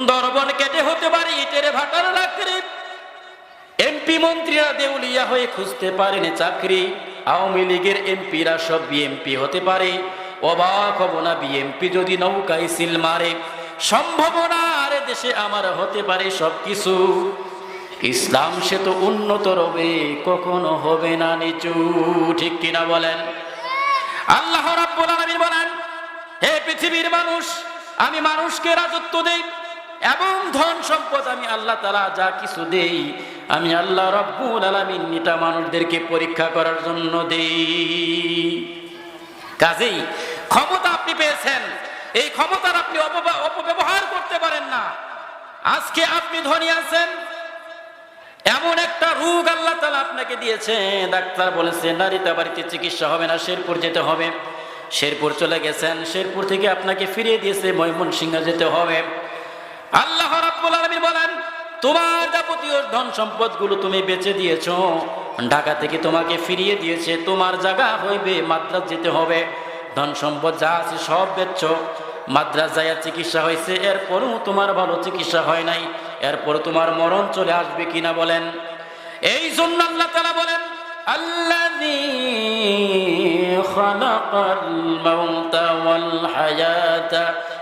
দরবন কেটে হতে পারে, ইটের ভাটার লাকড়ি। এমপি মন্ত্রীরা দেউলিয়া হয়ে খুঁজতে পারেনি চাকরি। আওয়ামী লীগের এমপিরা সব বিএমপি হতে পারে। অবাক হব না বিএমপি যদি নৌকায় সিল মারে। সম্ভাবনার দেশে আমার হতে পারে সবকিছু। ইসলাম সে তো উন্নত রবে, কখনো হবে না নিচু। ঠিক কিনা বলেন? আল্লাহ রাব্বুল আলামিন বলেন, হে পৃথিবীর মানুষ, আমি মানুষকে রাজত্ব দেই এবং ধন সম্পদ আমি আল্লাহ তাআলা যা কিছু দেই, আমি আল্লাহ রাব্বুল আলামিন এটা মানুষদেরকে পরীক্ষা করার জন্য দেই। কাজেই ক্ষমতা আপনি পেয়েছেন, এই ক্ষমতার আপনি অপব্য- অপব্যবহার করতে পারেন না। আজকে আপনি ধনী আছেন, এমন একটা রোগ আল্লাহ তালা আপনাকে দিয়েছে। ডাক্তার বলেছে, নারীতে বাড়িতে চিকিৎসা হবে না, শেরপুর যেতে হবে। শেরপুর চলে গেছেন, শেরপুর থেকে আপনাকে ফিরিয়ে দিয়েছে ময়মনসিংহ যেতে হবে। আল্লাহ রাব্বুল আলামিন বলেন, তোমার যাবতীয় ধন সম্পদগুলো তুমি বেঁচে দিয়েছ। ঢাকা থেকে তোমাকে ফিরিয়ে দিয়েছে। তোমার জায়গা হইবে, মাদ্রাজ যেতে হবে। ধন সম্পদ যা আছে সব বেচছ। মাদ্রাস যাইয়া চিকিৎসা হয়েছে এরপরও তোমার ভালো চিকিৎসা হয় নাই। এরপর তোমার মরণ চলে আসবে কিনা বলেন। এই জন্য আল্লাহ তারা বলেন আল্লাহ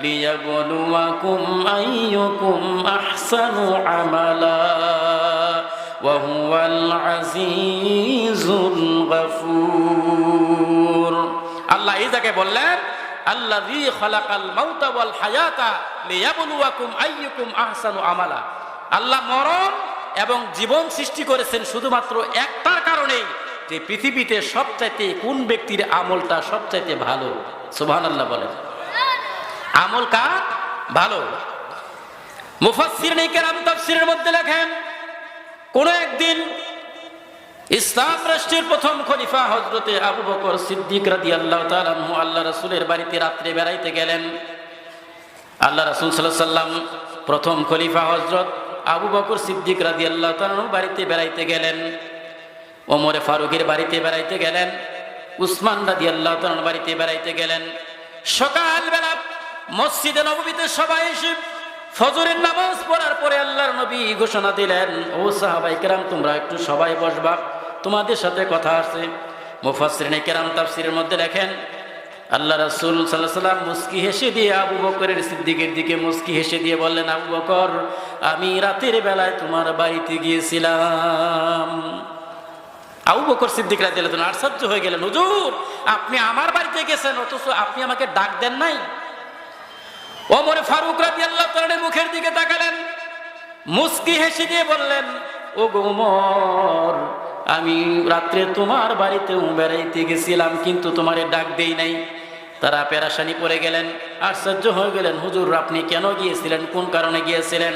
ليبلوكم أيكم أحسن عملا وهو العزيز الغفور আল্লাহ এই জায়গায় বললেন আল্লাযী খালাকাল মাউতা ওয়াল হায়াতা লিয়াবলুয়াকুম আইয়ুকুম আহসানু আমালা আল্লাহ মরণ এবং জীবন সৃষ্টি করেছেন শুধুমাত্র একটার কারণেই যে পৃথিবীতে সবচাইতে কোন ব্যক্তির আমলটা সবচাইতে ভালো সুবহানাল্লাহ বলেন আমল কা ভালো। কেরাম তাফসিরের মধ্যে লেখেন, কোন একদিন ইসলাম রাষ্ট্রের প্রথম খলিফা হজরতে আবু বকর সিদ্দিক রাদি আল্লাহ তালু আল্লাহ রসুলের বাড়িতে রাত্রে বেড়াইতে গেলেন। আল্লাহ রসুল সাল্লাম প্রথম খলিফা হজরত আবু বকর সিদ্দিক রাদি আল্লাহ বাড়িতে বেড়াইতে গেলেন। ওমরে ফারুকের বাড়িতে বেড়াইতে গেলেন। উসমান রাদি আল্লাহ বাড়িতে বেড়াইতে গেলেন। সকালবেলা মসজিদে নবমীতে সবাই এসে ফজরের নামাজ পড়ার পরে আল্লাহর নবী ঘোষণা দিলেন, ও সাহাবাই কেরাম, তোমরা একটু সবাই বসবা। তোমাদের সাথে কথা আছে। মুফাসরিনে কেরাম তাফসিরের মধ্যে লেখেন, আল্লাহ রাসূল সাল্লাহ সাল্লাম মুস্কি হেসে দিয়ে আবু বকরের সিদ্দিকের দিকে মুস্কি হেসে দিয়ে বললেন, আবু বকর, আমি রাতের বেলায় তোমার বাড়িতে গিয়েছিলাম। আবু বকর সিদ্দিক রাজি আল্লাহ আশ্চর্য হয়ে গেলেন, হুজুর, আপনি আমার বাড়িতে গেছেন, অথচ আপনি আমাকে ডাক দেন নাই? ওমরে ফারুক রাজি আল্লাহ তালের মুখের দিকে তাকালেন। মুস্কি হেসে দিয়ে বললেন ও গোমর আমি রাত্রে তোমার বাড়িতে বেড়াইতে গেছিলাম, কিন্তু তোমারে ডাক দেই নাই। তারা পেরাশানি পড়ে গেলেন, আশ্চর্য হয়ে গেলেন, হুজুর, আপনি কেন গিয়েছিলেন? কোন কারণে গিয়েছিলেন?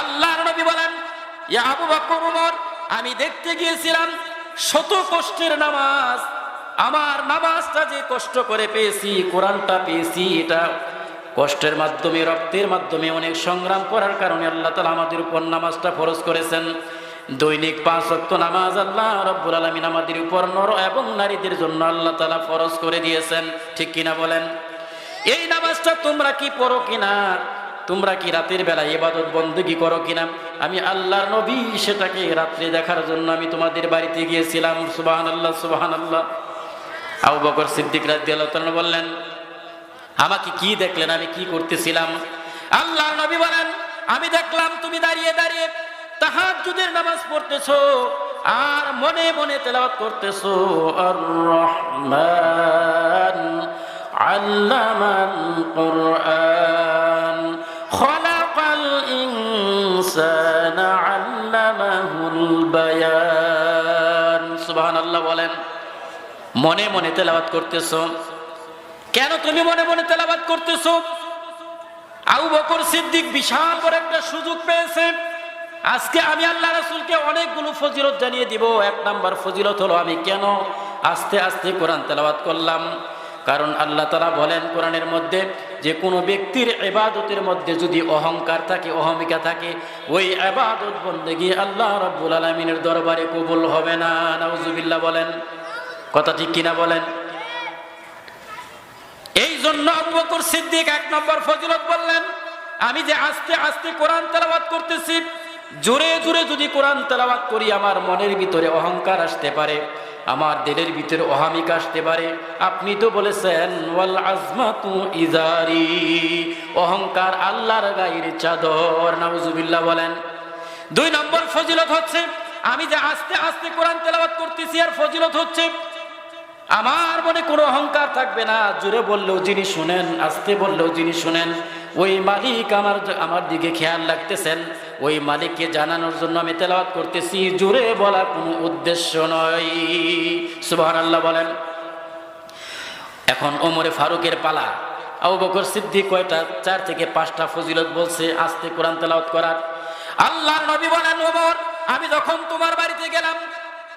আল্লাহ নবী বলেন আমি দেখতে গিয়েছিলাম শত কষ্টের নামাজ। আমার নামাজটা যে কষ্ট করে পেয়েছি, কোরআনটা পেয়েছি, এটা কষ্টের মাধ্যমে, রক্তের মাধ্যমে অনেক সংগ্রাম করার কারণে আল্লাহ তালা আমাদের উপর নামাজটা ফরজ করেছেন। দৈনিক পাঁচ অক্ত নামাজ আল্লাহ রব্বুল আলমিন আমাদের উপর নর এবং নারীদের জন্য আল্লাহ তালা ফরজ করে দিয়েছেন। ঠিক কিনা বলেন? এই নামাজটা তোমরা কি পড়ো কিনা? তোমরা কি রাতের বেলা ইবাদত বন্দী করো কিনা? আমি আল্লাহর নবী সেটাকে রাত্রে দেখার জন্য আমি তোমাদের বাড়িতে গিয়েছিলাম। সুবাহান আল্লাহ সুবাহান আল্লাহ আবু বকর সিদ্দিক রাদিয়াল্লাহু তাআলা বললেন আমাকে কি দেখলেন? আমি কি করতেছিলাম? আল্লাহর নবী বলেন, আমি দেখলাম তুমি দাঁড়িয়ে দাঁড়িয়ে তাহাজ্জুদের নামাজ পড়তেছো আর মনে মনে তেলাওয়াত করতেছো। আর রহমান আল্লামাল কুরআন। খলাকাল ইনসানা আল্লামাহুল বায়ান। সুবহানাল্লাহ বলেন, মনে মনে তেলাওয়াত করতেছো। কেন তুমি মনে মনে তেলাবাদ করতেছ? আবু বকর সিদ্দিক বিশাল বড় একটা সুযোগ পেয়েছে। আজকে আমি আল্লাহ রাসূলকে অনেকগুলো ফজিলত জানিয়ে দিব। এক নাম্বার ফজিলত হলো, আমি কেন আস্তে আস্তে কোরআন তেলাবাদ করলাম? কারণ আল্লাহ তালা বলেন কোরআনের মধ্যে যে কোনো ব্যক্তির এবাদতের মধ্যে যদি অহংকার থাকে, অহমিকা থাকে, ওই এবাদত বন্দেগি আল্লাহ রব্বুল আলমিনের দরবারে কবুল হবে না। নাউজুবিল্লাহ বলেন। কথা ঠিক কিনা বলেন? এই জন্য আবু সিদ্দিক এক নম্বর ফজিলত বললেন, আমি যে আস্তে আস্তে কোরআন তেলাওয়াত করতেছি, জোরে জোরে যদি কোরআন তেলাওয়াত করি, আমার মনের ভিতরে অহংকার আসতে পারে, আমার দিলের ভিতরে অহামিক আসতে পারে। আপনি তো বলেছেন, ওয়াল আজমাতু ইজারি অহংকার আল্লাহর গায়ের চাদর, নাউজুবিল্লাহ বলেন। দুই নম্বর ফজিলত হচ্ছে, আমি যে আস্তে আস্তে কোরআন তেলাওয়াত করতেছি আর ফজিলত হচ্ছে আমার মনে কোনো অহংকার থাকবে না। জোরে বললেও যিনি শুনেন, আস্তে বললেও যিনি শুনেন, ওই মালিক আমার আমার দিকে খেয়াল রাখতেছেন। ওই মালিককে জানানোর জন্য আমি তেলাওয়াত করতেছি। জোরে বলার কোনো উদ্দেশ্য নয়। সুবহান আল্লাহ বলেন, এখন ওমরে ফারুকের পালা। আবু বকর সিদ্দিক কয়টা? চার থেকে পাঁচটা ফজিলত বলছে, আস্তে কোরআন তেলাওয়াত করার। আল্লাহর নবী বলেন, ওমর, আমি যখন তোমার বাড়িতে গেলাম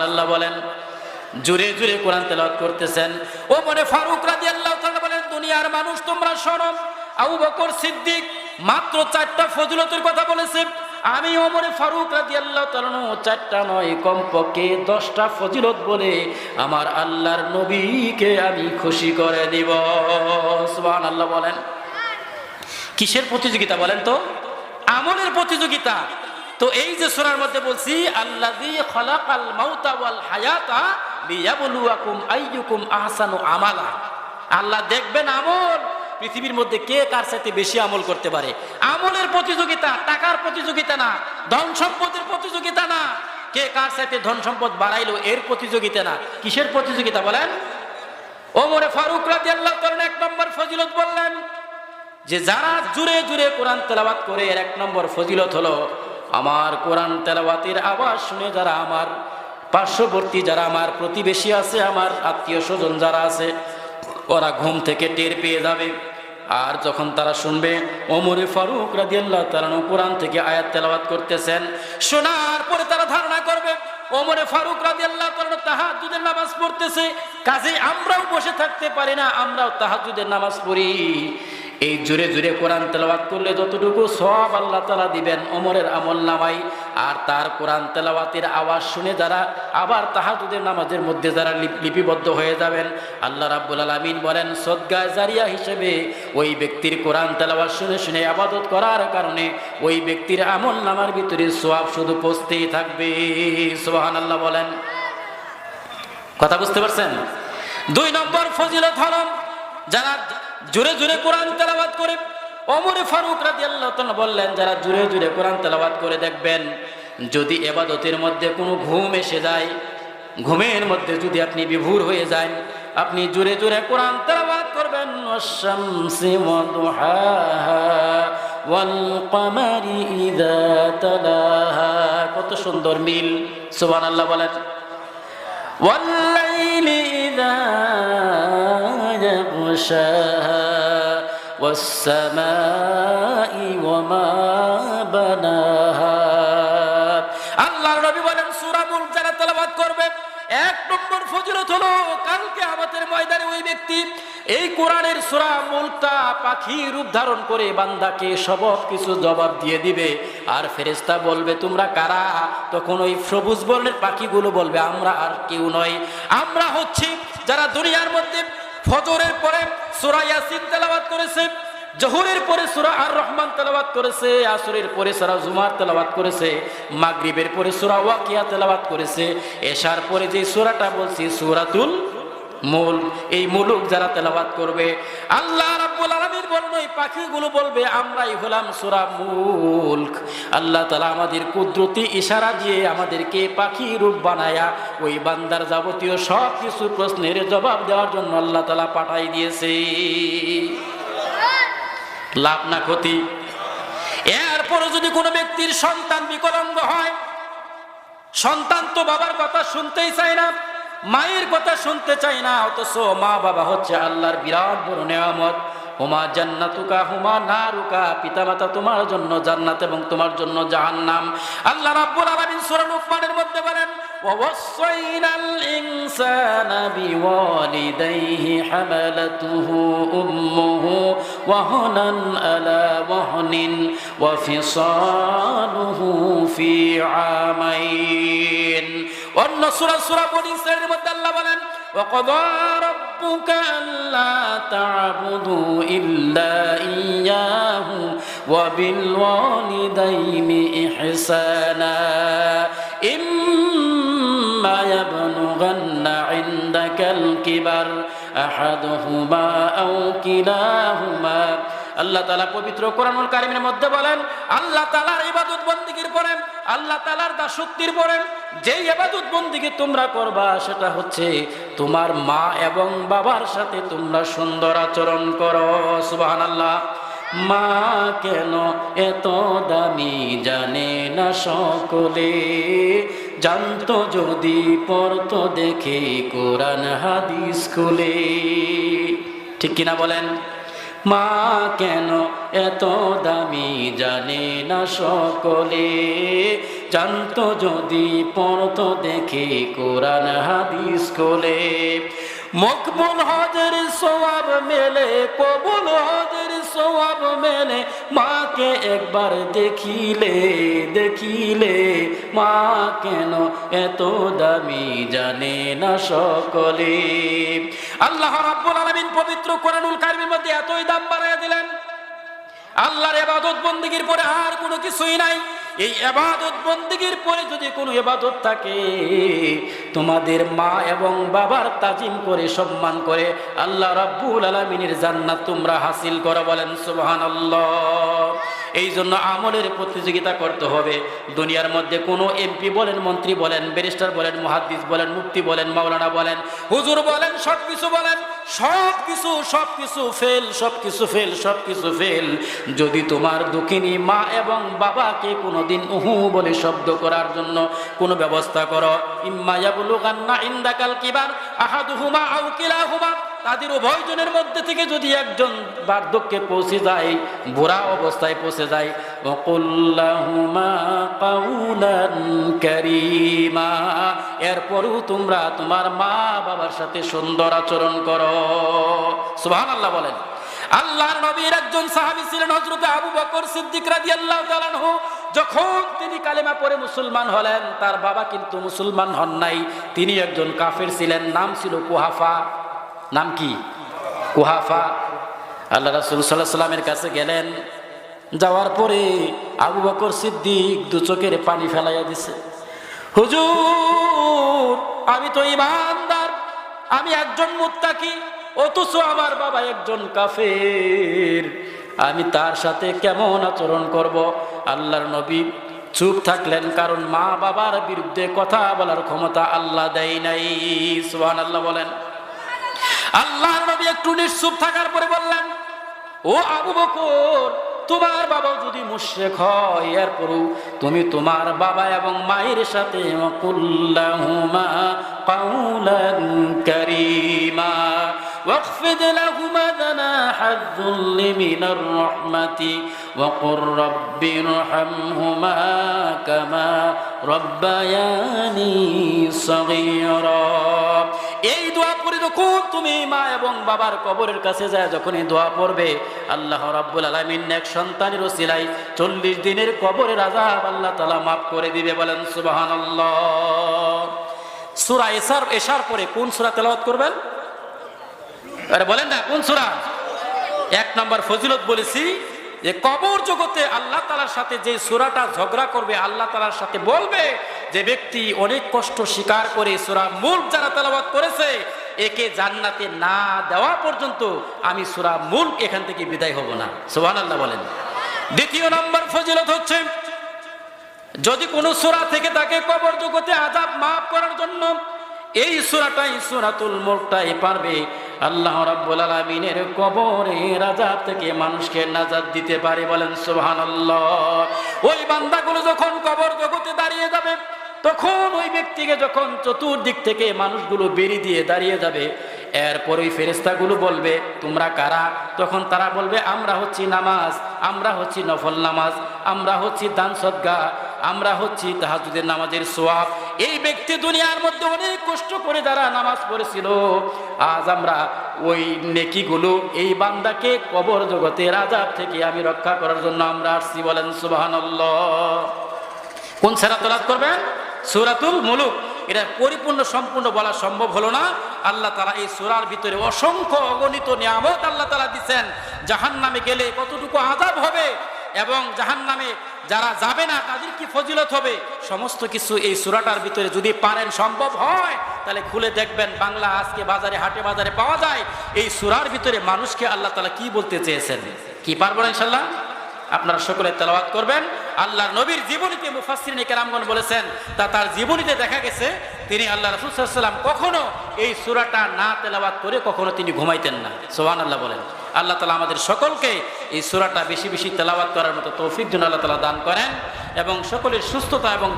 সুবহান আল্লাহ বলেন। জুড়ে জুড়ে কোরআন তেলাওয়াত করতেছেন। ও মনে ফারুক রাজি আল্লাহ বলেন, দুনিয়ার মানুষ তোমরা শোনো আবু বকর সিদ্দিক মাত্র চারটা ফজিলতের কথা বলেছে। আমি ওমরে ফারুক রাজি আল্লাহ চারটা নয়, কমপক্ষে দশটা ফজিলত বলে আমার আল্লাহর নবীকে আমি খুশি করে দিব সুবহান আল্লাহ বলেন। কিসের প্রতিযোগিতা বলেন তো? আমলের প্রতিযোগিতা। তো এই যে সোনার মধ্যে বলছি আইয়ুকুম আহসানু আমালা। আল্লাহ দেখবেন আমল। পৃথিবীর মধ্যে কে কার সাথে বেশি আমল করতে পারে? আমলের প্রতিযোগিতা, টাকার প্রতিযোগিতা না, ধন সম্পদের প্রতিযোগিতা না। কে কার সাথে ধন সম্পদ বাড়াইলো, এর প্রতিযোগিতা না। কিসের প্রতিযোগিতা বলেন? ওমরে ফারুক রাদিয়াল্লাহু তাআলা এক নম্বর ফজিলত বললেন যে, যারা জুড়ে জুড়ে কোরআন তেলাওয়াত করে, এর এক নম্বর ফজিলত হলো আমার কোরআন তেলাওয়াতের আওয়াজ শুনে যারা আমার পার্শ্ববর্তী, যারা আমার প্রতিবেশী আছে, আমার আত্মীয় স্বজন যারা আছে, ওরা ঘুম থেকে টের পেয়ে যাবে। আর যখন তারা শুনবে, ওমরে ফারুক রাদিয়াল্লাহু তাআলা কোরআন থেকে আয়াত তেলাওয়াত করতেছেন, শোনার পরে তারা ধারণা করবে, ওমরে ফারুক রাদিয়াল্লাহু তাআলা তাহাজ্জুদের নামাজ পড়তেছে, কাজে আমরাও বসে থাকতে পারি না, আমরাও তাহাজ্জুদের নামাজ পড়ি। এই জুড়ে জুড়ে কোরআন তেলাওয়াত করলে যতটুকু সব আল্লাহ তালা দিবেন ওমরের আমল নামাই আর তার কোরআন তেলাওয়াতের আওয়াজ শুনে যারা আবার তাহাজুদের নামাজের মধ্যে যারা লিপ- লিপিবদ্ধ হয়ে যাবেন, আল্লাহ রাব্বুল আলামিন বলেন, সদ্গা জারিয়া হিসেবে ওই ব্যক্তির কোরআন তেলাওয়াত শুনে শুনে আবাদত করার কারণে ওই ব্যক্তির আমল নামার ভিতরে সোয়াব শুধু পৌঁছতেই থাকবে। সোহান আল্লাহ বলেন। কথা বুঝতে পারছেন? দুই নম্বর ফজিলত হলম যারা জোরে জোরে কোরআন তেলাবাদ করে অমরে ফারুক রাজি আল্লাহ বললেন যারা জোরে জোরে কোরআন তেলাবাদ করে দেখবেন যদি এবাদতের মধ্যে কোনো ঘুম এসে যায় ঘুমের মধ্যে যদি আপনি বিভোর হয়ে যান আপনি জোরে জোরে কোরআন তেলাবাদ করবেন ওয়াশ-শামসি ওয়াদুহাহা ওয়াল কমারি ইযা তালাহা কত সুন্দর মিল সুবহানাল্লাহ বলেন والليل إذا يغشاها والسماء وما بناها আল্লাহ নবী বলেন সূরা মুলক যারা তেলাওয়াত করবে এক নম্বর ফজিলত হলো কালকে আমাদের ময়দানে ওই ব্যক্তি এই কোরআনের সূরা মুলকটা পাখি রূপ ধারণ করে বান্দাকে সব কিছু জবাব দিয়ে দিবে আর ফেরেশতা বলবে তোমরা কারা তখন ওই সবুজ বর্ণের পাখিগুলো বলবে আমরা আর কেউ নয় আমরা হচ্ছি যারা দুনিয়ার মধ্যে ফজরের পরে সুরা ইয়াসিন তেলাবাত করেছে, জহরের পরে সুরা আর রহমান তেলাওয়াত করেছে, আসরের পরে সারা জুমার তেলাওয়াত করেছে, মাগরিবের পরে সুরা ওয়াকিয়া তেলাওয়াত করেছে, এশার পরে যে সুরাটা বলছি, সূরাতুল মূল, এই মুলুক যারা তেলাওয়াত করবে, আল্লাহ রাব্বুল আলামিন বলবে এই পাখিগুলো বলবে, আমরাই হলাম সূরা মুলক। আল্লাহ তাআলা আমাদের কুদরতি ইশারা দিয়ে আমাদেরকে পাখি রূপ বানায়া, ওই বান্দার যাবতীয় সব কিছু প্রশ্নের জবাব দেওয়ার জন্য আল্লাহ তাআলা পাঠাই দিয়েছে। লাভ না ক্ষতি। এরপরে যদি কোনো ব্যক্তির সন্তান বিকলাঙ্গ হয়, সন্তান তো বাবার কথা শুনতেই চায় না। মায়ের কথা শুনতে চাই না, অথচ মা বাবা হচ্ছে আল্লাহর বিরাট বড় নেয়ামত। হুমা জান্নাতুকা, হুমা নারুকা, পিতামাতা তোমার জন্য জান্নাত এবং তোমার জন্য জাহান্নাম। আল্লাহ রাব্বুল আলামিন সূরা লুকমানের মধ্যে বলেন ওয়াসাইনাল ইনসানা বিওয়ালিদাইহি হামালাতুহু উম্মুহু ওয়াহনান আলা ওয়াহনিন ওয়া ফিসালুহু ফি আমাইন। অন্য সূরা সূরা বনি ইসরাঈলের মধ্যে আল্লাহ বলেন وقضى ربك ألا تعبدوا إلا إياه وبالوالدين إحسانا إما يبلغن عندك الكبر أحدهما أو كلاهما আল্লাহ তালা পবিত্র কোরআনুল কারিমের মধ্যে বলেন, আল্লাহ তালার ইবাদত বন্দিগির পরে, আল্লাহ তালার দাসত্বের পরে যেই ইবাদত বন্দিগি তোমরা করবা সেটা হচ্ছে তোমার মা এবং বাবার সাথে তোমরা সুন্দর আচরণ করো সুবাহান আল্লাহ মা কেন এত দামি জানে না সকলে? জানতো যদি পড়তো দেখে কোরআন হাদিস খুলে। ঠিক কিনা বলেন? মা কেন এত দামি জানে না সকলে? জানতো যদি পড়তো দেখে কোরআন হাদিস কোলে মকবুল হজের সোয়াব মেলে, কবুল হজের সোয়াব মেলে। মাকে একবার দেখিলে দেখিলে, মা কেন এত দামি জানে না সকলে। আল্লাহ রাব্বুল আলামিন পবিত্র কোরআনুল কারিমের মধ্যে এতই দাম বাড়াইয়া দিলেন, আল্লাহর এবাদত বন্দিগির পরে আর কোনো কিছুই নাই। এই এবাদত বন্দিগির পরে যদি কোনো এবাদত থাকে, তোমাদের মা এবং বাবার তাজিম করে, সম্মান করে, আল্লাহ রাব্বুল আলমিনের জান্নাত তোমরা হাসিল করো বলেন সুবহান এই জন্য আমলের প্রতিযোগিতা করতে হবে। দুনিয়ার মধ্যে কোনো এমপি বলেন, মন্ত্রী বলেন, ব্যারিস্টার বলেন, মহাদ্দিস বলেন মুক্তি বলেন, মাওলানা বলেন, হুজুর বলেন সব কিছু বলেন সব কিছু সব কিছু ফেল সব কিছু ফেল সব কিছু ফেল যদি তোমার দুঃখিনী মা এবং বাবাকে কোনোদিন উহু বলে শব্দ করার জন্য কোনো ব্যবস্থা করো। ইম্মায়াবুলু গান্না ইন্দাকাল কিবার আহাদুহুমা আউ কিলাহুমা। তাদের উভয়জনের মধ্যে থেকে যদি একজন বার্ধক্যে পৌঁছে যায়, বুড়া অবস্থায় পৌঁছে যায় এরপরও তোমরা তোমার মা বাবার সাথে সুন্দর আচরণ করো। সুবহানাল্লাহ বলেন। আল্লাহর নবীর একজন সাহাবী ছিলেন হযরত আবু বকর সিদ্দিক রাদিয়াল্লাহু তাআলা যখন তিনি কালেমা পড়ে মুসলমান হলেন, তার বাবা কিন্তু মুসলমান হন নাই। তিনি একজন কাফের ছিলেন, নাম ছিল কুহাফা। নাম কি? কুহাফা। আল্লাহ রাসূল সাল্লাল্লাহু সাল্লামের কাছে গেলেন। যাওয়ার পরে আবু বকর সিদ্দিক দু চোখের পানি ফেলাইয়া দিছে। হুজুর, আমি তো ইমানদার, আমি একজন মুত্তাকি, অথচ আমার বাবা একজন কাফের। আমি তার সাথে কেমন আচরণ করব? আল্লাহর নবী চুপ থাকলেন, কারণ মা বাবার বিরুদ্ধে কথা বলার ক্ষমতা আল্লাহ দেয় নাই। সুহান আল্লাহ বলেন। আল্লাহর নবী একটু নিশ্চুপ থাকার পরে বললেন ও আবু বকর তোমার বাবা যদি মুশেক হয় এরপরও তুমি তোমার বাবা এবং মায়ের সাথে কুল্লাহুমা কাউলান কারীমা واخفض لهما جناح الذل من الرحمة وقل رب ارحمهما كما ربياني صغيرا এই দোয়া পড়ে যখন তুমি মা এবং বাবার কবরের কাছে যায় যখন এই দোয়া পড়বে, আল্লাহ রাব্বুল নেক সন্তানের চল্লিশ দিনের কবরের আজাব আল্লাহ তালা মাফ করে দিবে, বলেন এসার এশার পরে কোন সূরা তেলাওয়াত করবেন? আরে বলেন না, কোন সূরা? এক নম্বর ফজিলত বলেছি যে কবর জগতে আল্লাহ তালার সাথে যে সুরাটা ঝগড়া করবে, আল্লাহ তালার সাথে বলবে যে ব্যক্তি অনেক কষ্ট স্বীকার করে সুরা মূল যারা তেলাবাদ করেছে একে জান্নাতে না দেওয়া পর্যন্ত আমি সুরা মূল এখান থেকে বিদায় হব না। সোহান আল্লাহ বলেন। দ্বিতীয় নম্বর ফজিলত হচ্ছে, যদি কোনো সুরা থেকে তাকে কবর জগতে আজাব মাফ করার জন্য এই সুরাটাই সুরাতুল মোরটাই পারবে, আল্লাহ রাব্বুল আলামিনের কবরের আযাব থেকে মানুষকে নাজাত দিতে পারে বলেন সুবহানাল্লাহ। ওই বান্দাগুলো যখন কবর জগতে দাঁড়িয়ে যাবে তখন ওই ব্যক্তিকে যখন চতুর্দিক থেকে মানুষগুলো বেরি দিয়ে দাঁড়িয়ে যাবে, এরপর ওই ফেরেস্তাগুলো বলবে, তোমরা কারা? তখন তারা বলবে, আমরা হচ্ছি নামাজ, আমরা হচ্ছি নফল নামাজ, আমরা হচ্ছি দান সদ্গা, আমরা হচ্ছি তাহাজুদের নামাজের সোয়াব। এই ব্যক্তি দুনিয়ার মধ্যে অনেক কষ্ট করে যারা নামাজ পড়েছিল, আজ আমরা ওই নেকিগুলো, এই বান্দাকে কবর জগতে আজাব থেকে আমি রক্ষা করার জন্য আমরা আসছি বলেন সুবাহান্লাহ কোন সেরা তোলাদ করবেন? সুরাতুল মুলুক। এটা পরিপূর্ণ, সম্পূর্ণ বলা সম্ভব হলো না। আল্লাহ তালা এই সুরার ভিতরে অসংখ্য অগণিত নিয়ামত আল্লাহ তালা দিচ্ছেন। জাহান নামে গেলে কতটুকু আজাব হবে এবং জাহান নামে যারা যাবে না, তাদের কি ফজিলত হবে? সমস্ত কিছু এই সুরাটার ভিতরে যদি পারেন সম্ভব হয়, তাহলে খুলে দেখবেন বাংলা আজকে বাজারে, হাটে বাজারে পাওয়া যায়। এই সুরার ভিতরে মানুষকে আল্লাহ তালা কি বলতে চেয়েছেন? কি পারব না ইনশাল্লাহ আপনারা সকলে তেলাওয়াত করবেন। আল্লাহর নবীর জীবনীতে মুফাসসিরিনে কেরামগণ বলেছেন, তা তার জীবনীতে দেখা গেছে, তিনি আল্লাহ রসুলাম কখনো এই সুরাটা না তেলাওয়াত করে কখনো তিনি ঘুমাইতেন না। সোহান আল্লাহ বলেন। আল্লাহ তালা আমাদের সকলকে এই সুরাটা বেশি বেশি তেলাওয়াত করার মতো তৌফিক জন্য আল্লাহ তালা দান করেন এবং সকলের সুস্থতা এবং